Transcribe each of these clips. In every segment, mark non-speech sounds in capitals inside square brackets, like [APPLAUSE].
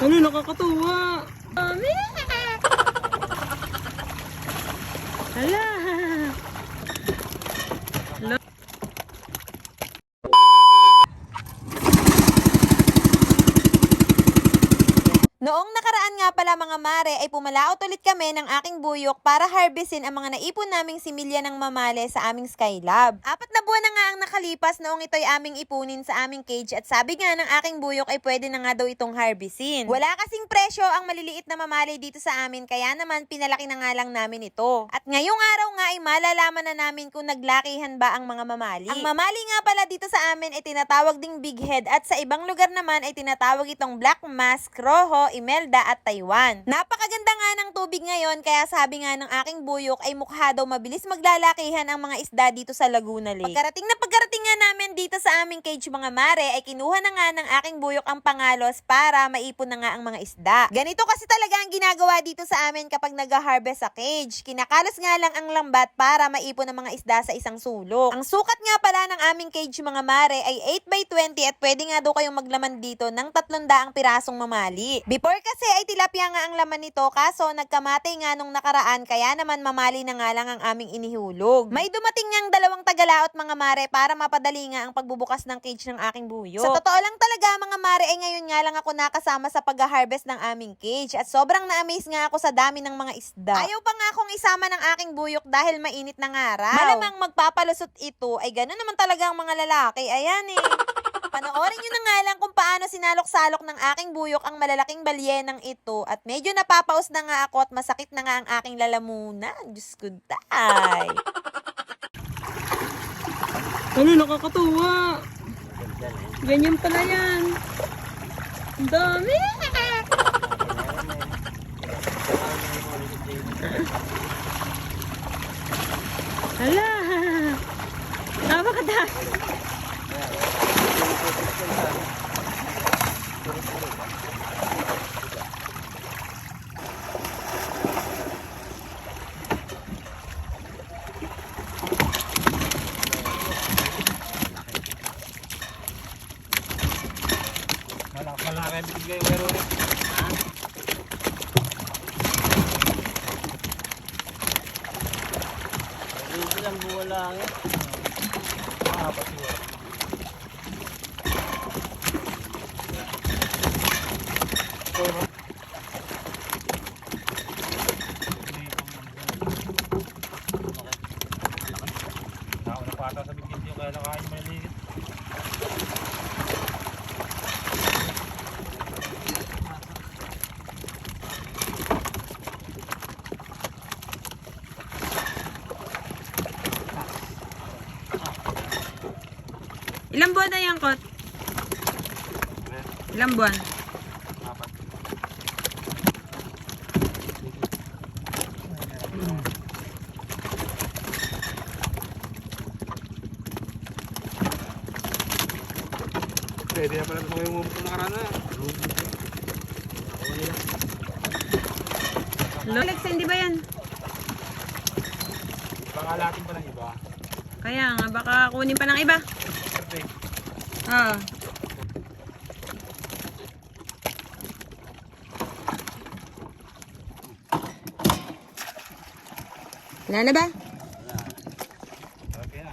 Ano, nakakatuwa. Hala! Hala. Noong nakaraan nga pala mga mare ay pumalaot ulit kami ng aking buyok para harvestin ang mga naipon naming similya ng mamale sa aming Skylab. Apat na buwan na nga ang nakalipas noong ito'y aming ipunin sa aming cage at sabi nga ng aking buyok ay pwede na nga daw itong harvestin. Wala kasing presyo ang maliliit na mamale dito sa amin kaya naman pinalaki na nga lang namin ito. At ngayong araw nga ay malalaman na namin kung naglakihan ba ang mga mamali. Ang mamali nga pala dito sa amin ay tinatawag ding big head at sa ibang lugar naman ay tinatawag itong black mask, rojo, imelda at Taiwan. Napakaganda nga ng tubig ngayon kaya sabi nga ng aking buyok ay mukha daw mabilis maglalakihan ang mga isda dito sa Laguna Lake. Pagkarating na pagkarating nga namin dito sa aming cage mga mare ay kinuha na nga ng aking buyok ang pangalos para maipon na nga ang mga isda. Ganito kasi talaga ang ginagawa dito sa amin kapag nag-harvest sa cage. Kinakalas nga lang ang lambat para maipon ang mga isda sa isang sulok. Ang sukat nga pala ng aming cage mga mare ay 8 by 20 at pwede nga daw kayong maglaman dito ng 300 pirasong mamali. Before kasi ay tilapia nga ang laman nito kaso nagkamatay nga nung nakaraan kaya naman mamali na nga lang ang aming inihulog. May dumating ngang dalawang tagalaot mga mare para mapadali nga ang pagbubukas ng cage ng aking buyo. Sa totoo lang talaga mga mare ay ngayon nga lang ako nakasama sa pag-harvest ng aming cage at sobrang na-amaze nga ako sa dami ng mga isda. Ayaw pa nga akong isama ng aking buyok dahil mainit ng araw. Malamang magpapalusot ito ay gano'n naman talaga ang mga lalaki. Ayan eh. [LAUGHS] Panoorin nyo na nga lang kung paano sinalok-salok ng aking buyok ang malalaking balyenang ito at medyo napapaus na nga ako at masakit na nga ang aking lalamunan. Diyos ko, tay. Ano, nakakatuwa. Ganyan pala yan. Ang dami. Hala. Napakadami. Malak malaki bigay pero? Hindi lang buwan lang eh. Apat buwan. Kaya nakain maliit. Ilang buwan na yan, Kot? Ilang buwan? Apat. Pwede na pala ito ngayong mumutong nakaraan na. Hello? Alex, hindi ba yan? Pangalatin pa ng iba. Kaya nga, baka kunin pa ng iba. Perfect. Oo. Wala na ba? Okay na.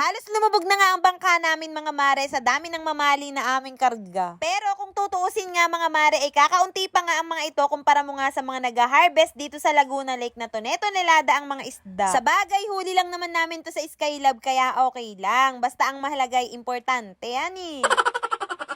Halos lumubog na nga ang bangka namin mga mare sa dami ng mamali na aming karga. Pero kung tutuusin nga mga mare ay kakaunti pa nga ang mga ito kumpara mo nga sa mga nag-harvest dito sa Laguna Lake na to. Neto nilada ang mga isda. Sa bagay, huli lang naman namin to sa Skylab kaya okay lang. Basta ang mahalaga ay importante. Yani. [LAUGHS]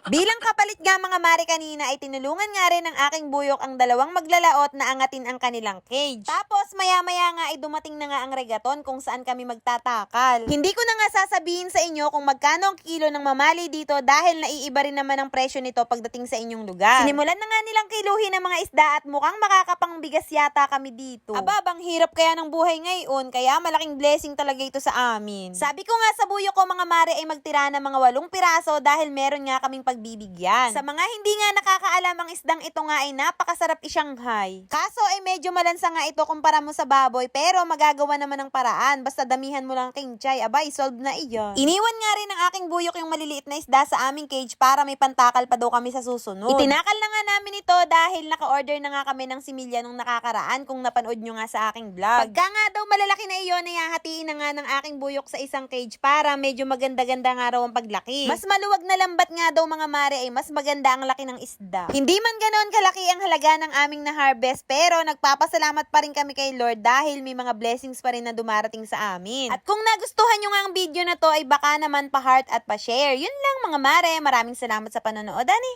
Bilang kapalit nga mga mare kanina ay tinulungan nga rin ng aking buyok ang dalawang maglalaot na angatin ang kanilang cage. Tapos maya-maya nga ay dumating na nga ang regaton kung saan kami magtatakal. Hindi ko na nga sasabihin sa inyo kung magkano ang kilo ng mamali dito dahil naiiba rin naman ang presyo nito pagdating sa inyong lugar. Sinimulan na nga nilang kiluhin ng mga isda at mukhang makakapang bigas yata kami dito. Aba, bang hirap kaya ng buhay ngayon kaya malaking blessing talaga ito sa amin. Sabi ko nga sa buyok ko mga mare ay magtira ng mga walong piraso dahil meron nga kaming pag pagbibigyan. Sa mga hindi nga nakakaalam ang isdang ito nga ay napakasarap i-Shanghai. Kaso ay medyo malansa nga ito kumpara mo sa baboy pero magagawa naman ng paraan. Basta damihan mo lang king chay. Abay, solve na iyan. Iniwan nga rin ng aking buyok yung maliliit na isda sa aming cage para may pantakal pa daw kami sa susunod. Itinakal na nga namin ito dahil naka-order na nga kami ng similya nung nakakaraan kung napanood nyo nga sa aking vlog. Pagka nga daw malalaki na iyon, ay hahatiin na nga ng aking buyok sa isang cage para medyo maganda-ganda nga raw ang paglaki. Mas maluwag na lambat nga daw mga mare ay mas maganda ang laki ng isda. Hindi man ganoon kalaki ang halaga ng aming na-harvest pero nagpapasalamat pa rin kami kay Lord dahil may mga blessings pa rin na dumarating sa amin. At kung nagustuhan nyo nga ang video na to ay baka naman pa-heart at pa-share. Yun lang mga mare, maraming salamat sa panonood. Ani?